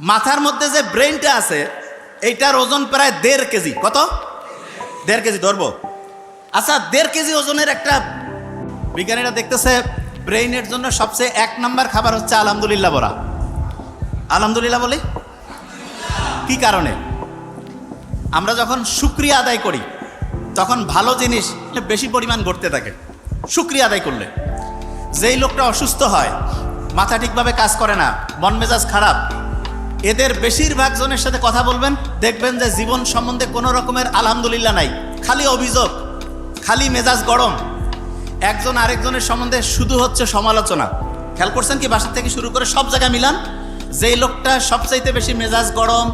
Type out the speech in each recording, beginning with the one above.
মাথার মধ্যে যে ব্রেনটা আছে, এইটার ওজন প্রায় দেড় কেজি। কত? দেড় কেজি, ধরবো। আচ্ছা দেড় কেজি ওজনের একটা বিজ্ঞানীরা দেখতেছে, ব্রেইনের জন্য সবচেয়ে এক নম্বর খাবার হচ্ছে আলহামদুলিল্লাহ বলা। আলহামদুলিল্লাহ বলি? কি কারণে? আমরা যখন শুক্রিয়া আদায় করি, তখন ভালো জিনিস বেশি পরিমাণ ঘটতে থাকে। শুক্রিয়া আদায় করলে। যেই লোকটা অসুস্থ হয়, মাথা ঠিকভাবে কাজ করে না, মন মেজাজ খারাপ এদের বেশিরভাগ জনের সাথে কথা বলবেন, দেখবেন যে জীবন সম্বন্ধে কোনো রকমের আলহামদুলিল্লাহ নাই। খালি অভিযোগ, খালি মেজাজ গরম। একজন আরেকজনের সম্বন্ধে শুধু হচ্ছে সমালোচনা। খেয়াল করছেন কি বাসা থেকে শুরু করে সব জায়গায় মিলান? যেই লোকটা সবচাইতে বেশি মেজাজ গরম,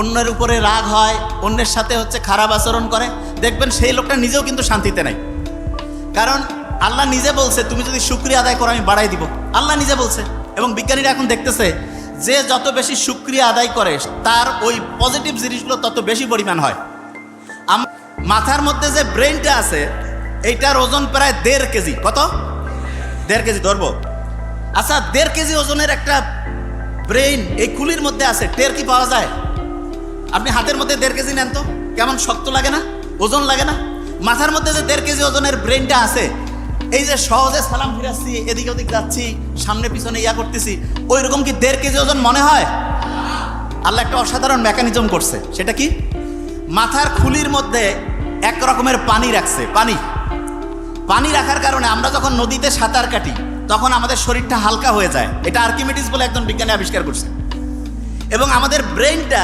অন্যের উপরে রাগ হয়, অন্যের সাথে হচ্ছে খারাপ আচরণ করে, দেখবেন সেই লোকটা নিজেও কিন্তু শান্তিতে নাই। কারণ আল্লাহ নিজে বলছে, তুমি যদি শুক্রিয়া আদায় করো, আমি বাড়াই দিব। আল্লাহ নিজে বলছে, এবং বিজ্ঞানীরা এখন দেখতেছে যে যত বেশি শুক্রিয়া আদায় করে, তার ওই পজিটিভ জিনিসগুলো তত বেশি পরিমাণ হয়। মাথার মধ্যে যে ব্রেনটা আছে, এইটার ওজন প্রায় দেড় কেজি। কত? দেড় কেজি, ধরবো। আচ্ছা দেড় কেজি ওজনের একটা ব্রেইন এই কুলির মধ্যে আছে টের কি পাওয়া যায়? আপনি হাতের মধ্যে দেড় কেজি নেন তো। কেমন শক্ত লাগে না? ওজন লাগে না? মাথার মধ্যে যে দেড় কেজি ওজনের ব্রেনটা আছে এই যে সহজে সালাম ফিরাচ্ছি, এদিক ওদিক যাচ্ছি, সামনে পিছনে ইয়া করতেছি ওই রকম কি দেড় কেজি ওজন মনে হয়? আল্লাহ একটা অসাধারণ মেকানিজম করছে। সেটা কি? মাথার খুলির মধ্যে এক রকমের পানি রাখছে। পানি। পানি রাখার কারণে আমরা যখন নদীতে সাঁতার কাটি, তখন আমাদের শরীরটা হালকা হয়ে যায়। এটা আর্কিমিডিস বলে একজন বিজ্ঞানী আবিষ্কার করছে। এবং আমাদের ব্রেনটা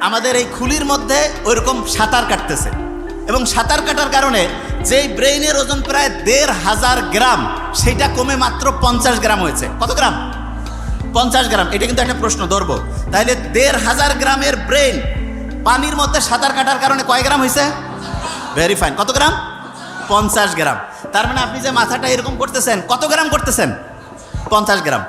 আমাদের এই খুলির মধ্যে ওইরকম সাঁতার কাটতেছে। এবং সাঁতার কাটার কারণে যেই ব্রেইনের ওজন প্রায় দেড় হাজার গ্রাম, সেটা কমে মাত্র পঞ্চাশ গ্রাম হয়েছে। কত গ্রাম? পঞ্চাশ গ্রাম। এটা কিন্তু একটা প্রশ্ন, ধরবো। তাহলে দেড় হাজার গ্রামের ব্রেন পানির মধ্যে সাঁতার কাটার কারণে কয় গ্রাম হয়েছে? ভেরি ফাইন কত গ্রাম? পঞ্চাশ গ্রাম। তার মানে আপনি যে মাথাটা এরকম করতেছেন, কত গ্রাম করতেছেন? পঞ্চাশ গ্রাম।